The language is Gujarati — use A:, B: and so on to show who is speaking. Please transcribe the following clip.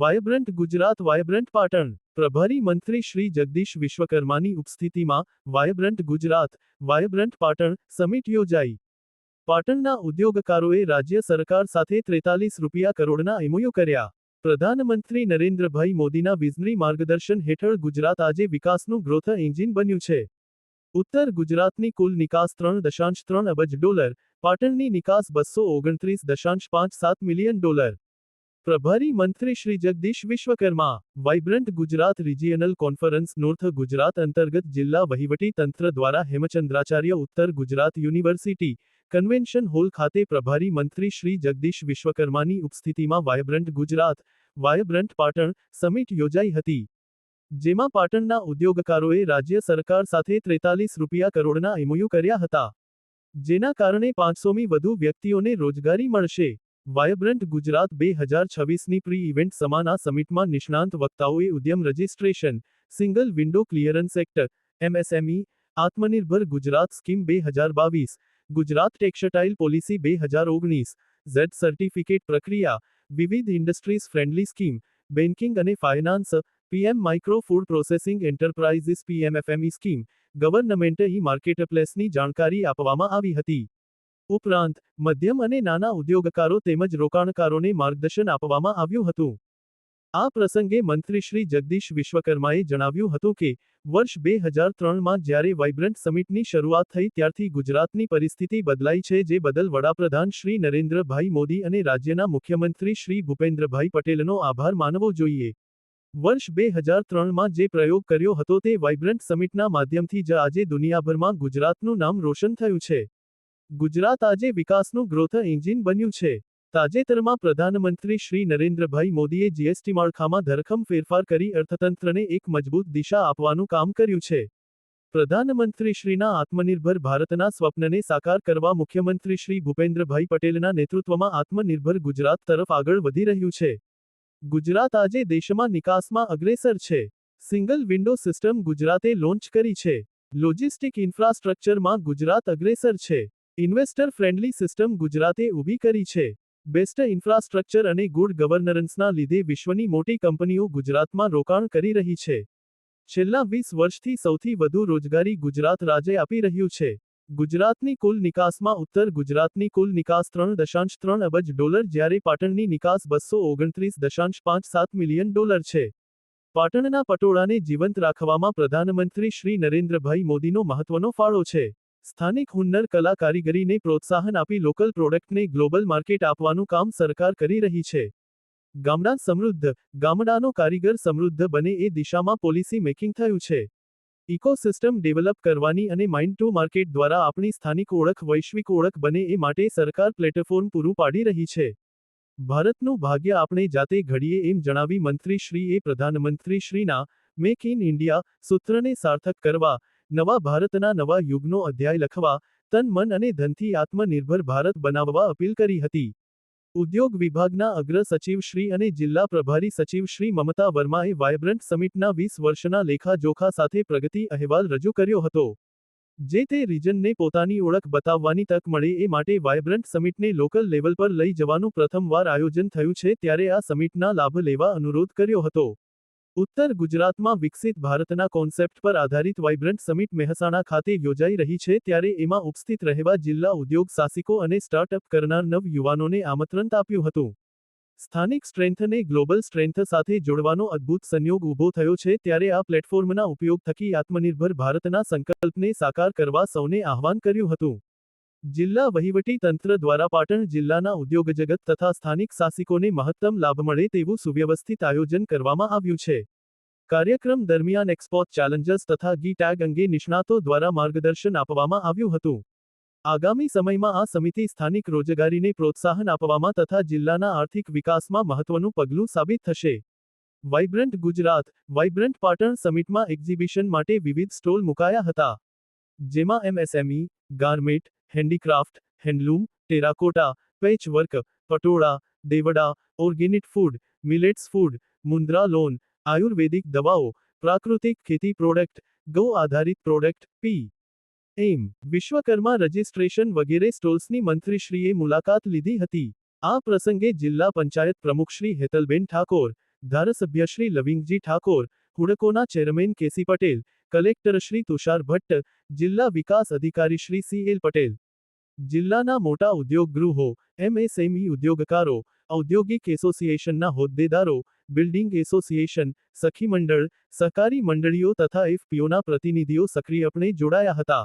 A: Vibrant Gujarat vibrant Patan. પ્રભારી મંત્રી શ્રી જગદીશ વિશ્વકર્માની ઉપસ્થિતિમાં vibrant Gujarat, vibrant Patan summit યોજાઈ. પાટણના ઉદ્યોગકારોએ રાજ્ય સરકાર સાથે ત્રેતાલીસ રૂપિયા કરોડના એમઓયુ કર્યા. પ્રધાનમંત્રી નરેન્દ્રભાઈ મોદીના વિઝનરી માર્ગદર્શન હેઠળ ગુજરાત આજે વિકાસનું ગ્રોથ એન્જિન બન્યું છે. ઉત્તર ગુજરાતની કુલ નિકાસ ત્રણ દશાંશ ત્રણ અબજ ડોલર, પાટણની નિકાસ બસો ઓગણત્રીસ દશાંશ પાંચ સાત મિલિયન ડોલર. પ્રભારી મંત્રી Shri Jagdish Vishwakarma, vibrant Gujarat regional conference north Gujarat અંતર્ગત જિલ્લા વહીવટી તંત્ર દ્વારા હેમચંદ્રાચાર્ય ઉત્તર ગુજરાત યુનિવર્સિટી કન્વેન્શન હોલ ખાતે પ્રભારી મંત્રી શ્રી જગદીશ વિશ્વકર્માની ઉપસ્થિતિમાં vibrant Gujarat vibrant Patan summit યોજાઈ હતી. જેમાં પાટણના ઉદ્યોગકારોએ રાજ્ય સરકાર સાથે ત્રેતાલીસ રૂપિયા કરોડના એમઓયુ કર્યા હતા. જેના કારણે પાંચસોમી વધુ વ્યક્તિઓને રોજગારી મળશે. વાયબ્રન્ટ ગુજરાત બે હજાર છવ્વીસની પ્રી ઇવેન્ટ સમાન સમિટમાં નિષ્ણાંત વક્તાઓએ Udyam registration, single window clearance act MSME Aatmanirbhar Gujarat scheme બે હજાર બાવીસ, ગુજરાત ટેક્સટાઇલ પોલિસી બે હજાર ઓગણીસ ઝેડ સર્ટિફિકેટ પ્રક્રિયા, વિવિધ ઇન્ડસ્ટ્રીઝ ફ્રેન્ડલી સ્કીમ, બેન્કિંગ અને finance PM micro food processing enterprises PMFME scheme, government e માર્કેટપ્લેસની જાણકારી આપવામાં આવી હતી. ઉપરાંત, મધ્યમ અને નાના ઉદ્યોગકારો તેમજ રોકાણકારોને માર્ગદર્શન આપવામાં આવ્યું હતું. આ પ્રસંગે મંત્રી શ્રી જગદીશ વિશ્વકર્માએ જણાવ્યું હતું કે, વર્ષ બે હજાર ત્રણમાં જ્યારે વાઇબ્રન્ટ સમિટની શરૂઆત થઈ ત્યારથી ગુજરાતની પરિસ્થિતિ બદલાઈ છે જે બદલ વડાપ્રધાન શ્રી નરેન્દ્રભાઈ મોદી અને રાજ્યના મુખ્યમંત્રી શ્રી ભૂપેન્દ્રભાઈ પટેલનો આભાર માનવો જોઈએ. વર્ષ બે હજાર ત્રણમાં જે પ્રયોગ કર્યો હતો તે વાઇબ્રન્ટ સમિટના માધ્યમથી જ આજે દુનિયાભરમાં ગુજરાતનું નામ રોશન થયું છે. ગુજરાત આજે વિકાસનું ગ્રોથ એન્જિન બન્યું છે. તાજેતરમાં પ્રધાનમંત્રી શ્રી નરેન્દ્રભાઈ મોદીએ જીએસટી માળખામાં ધરખમ ફેરફાર કરી અર્થતંત્રને એક મજબૂત દિશા આપવાનું કામ કર્યું છે. પ્રધાનમંત્રી શ્રીના આત્મનિર્ભર ભારતના સ્વપ્નને સાકાર કરવા મુખ્યમંત્રી શ્રી ભૂપેન્દ્રભાઈ પટેલના નેતૃત્વમાં આત્મનિર્ભર ગુજરાત તરફ આગળ વધી રહ્યું છે. ગુજરાત આજે દેશમાં નિકાસમાં અગ્રેસર છે. સિંગલ વિન્ડો સિસ્ટમ ગુજરાતે લોન્ચ કરી છે. લોજિસ્ટિક ઇન્ફ્રાસ્ટ્રક્ચરમાં ગુજરાત અગ્રેસર છે. ઇન્વેસ્ટર ફ્રેન્ડલી સિસ્ટમ ગુજરાતે ઊભી કરી છે. બેસ્ટ ઇન્ફ્રાસ્ટ્રક્ચર અને ગુડ ગવર્નરન્સના લીધે વિશ્વની મોટી કંપનીઓ ગુજરાતમાં રોકાણ કરી રહી છે. છેલ્લા વીસ વર્ષથી સૌથી વધુ રોજગારી ગુજરાત રાજ્ય આપી રહ્યું છે. ગુજરાતની કુલ નિકાસમાં ઉત્તર ગુજરાતની કુલ નિકાસ ત્રણ દશાંશ ત્રણ અબજ ડોલર જ્યારે પાટણની નિકાસ બસો ઓગણત્રીસ દશાંશ પાંચ સાત મિલિયન ડોલર છે. પાટણના પટોળાને જીવંત રાખવામાં પ્રધાનમંત્રી શ્રી નરેન્દ્રભાઈ મોદીનો મહત્વનો ફાળો છે. સ્થાનિક હુન્નર કલા કારીગરીને પ્રોત્સાહન આપી લોકલ પ્રોડક્ટને ગ્લોબલ માર્કેટ આપવાનું કામ સરકાર કરી રહી છે. ગામડા સમૃદ્ધ, ગામડાનો કારીગર સમૃદ્ધ બને એ દિશામાં પોલિસી મેકિંગ થયું છે. ઇકોસિસ્ટમ ડેવલપ કરવાની અને માઇન્ડ ટુ માર્કેટ દ્વારા આપણી સ્થાનિક ઓળખ, વૈશ્વિક ઓળખ બને એ માટે સરકાર પ્લેટફોર્મ પૂરું પાડી રહી છે. ભારતનું ભાગ્ય આપણે જાતે ઘડીએ એમ જણાવી મંત્રી પ્રધાનમંત્રીશ્રીના પ્રધાનમંત્રી શ્રીના મેક ઇન ઇન્ડિયા સૂત્રને સાર્થક કરવા નવા ભારતના નવા યુગનો અધ્યાય લખવા, તન, મન અને ધનથી આત્મનિર્ભર ભારત બનાવવા અપીલ કરી હતી. ઉદ્યોગ વિભાગના અગ્ર સચિવ શ્રી અને જિલ્લા પ્રભારી સચિવ શ્રી મમતા વર્માએ વાયબ્રન્ટ સમિટના વીસ વર્ષના લેખાજોખા સાથે પ્રગતિ અહેવાલ રજૂ કર્યો હતો. જે તે રિજનને પોતાની ઓળખ બતાવવાની તક મળે એ માટે વાયબ્રન્ટ સમિટને લોકલ લેવલ પર લઈ જવાનું પ્રથમવાર આયોજન થયું છે ત્યારે આ સમિટના લાભ લેવા અનુરોધ કર્યો હતો. ઉત્તર ગુજરાતમાં વિકસિત ભારતના કોન્સેપ્ટ પર આધારિત વાઇબ્રન્ટ સમિટ મહેસાણા ખાતે યોજાઈ રહી છે ત્યારે એમાં ઉપસ્થિત રહેવા જિલ્લા ઉદ્યોગ સાહસિકો અને સ્ટાર્ટઅપ કરનાર નવ યુવાનોને આમંત્રણ આપ્યું હતું. સ્થાનિક સ્ટ્રેન્થને ગ્લોબલ સ્ટ્રેન્થ સાથે જોડવાનો અદ્ભુત સંયોગ ઊભો થયો છે ત્યારે આ પ્લેટફોર્મના ઉપયોગ થકી આત્મનિર્ભર ભારતના સંકલ્પને સાકાર કરવા સૌને આહવાન કર્યું હતું. જિલ્લા વહીવટી તંત્ર દ્વારા પાટણ જિલ્લાના ઉદ્યોગજગત તથા સ્થાનિક સાહસિકોને મહત્તમ લાભ મળે તેવું સુવ્યવસ્થિત આયોજન કરવામાં આવ્યું છે. કાર્યક્રમ દરમિયાન એક્સપોર્ટ ચેલેન્જર્સ તથા ગી ટેગ અંગે નિષ્ણાતો દ્વારા માર્ગદર્શન આપવામાં આવ્યું હતું. આગામી સમયમાં આ સમિતિ સ્થાનિક રોજગારીને પ્રોત્સાહન આપવામાં તથા જિલ્લાના આર્થિક વિકાસમાં મહત્વનું પગલું સાબિત થશે. વાઇબ્રન્ટ ગુજરાત વાઇબ્રન્ટ પાટણ સમિટમાં એક્ઝિબિશન માટે વિવિધ સ્ટોલ મુકાયા હતા. જેમાં MSME garment handicraft handloom terracotta patchwork Patola Devda organic food millets food Mudra loan Ayurvedic દવાઓ, પ્રાકૃતિક ખેતી પ્રોડક્ટ, ગૌ આધારિત product, P. M. Vishwakarma registration વગેરે સ્ટોલ્સની મંત્રીશ્રીએ મુલાકાત લીધી હતી. આ પ્રસંગે જિલ્લા પંચાયત પ્રમુખશ્રી હેતલબેન ઠાકોર ધારાસભ્યશ્રી Lavingji Thakor, હુડકોના chairman KC Patel, collector Shri Tushar Bhatt, જિલ્લા વિકાસ અધિકારી શ્રી સી. એલ. પટેલ. જિલ્લાના મોટા ઉદ્યોગ ગૃહો એમએસએમઈ ઉદ્યોગકારો ઔદ્યોગિક એસોસિએશનના હોદ્દેદારો, બિલ્ડિંગ એસોસિએશન, સખી મંડળ, સહકારી મંડળીઓ તથા એફપીઓના પ્રતિનિધિઓ સક્રિયપણે જોડાયા હતા.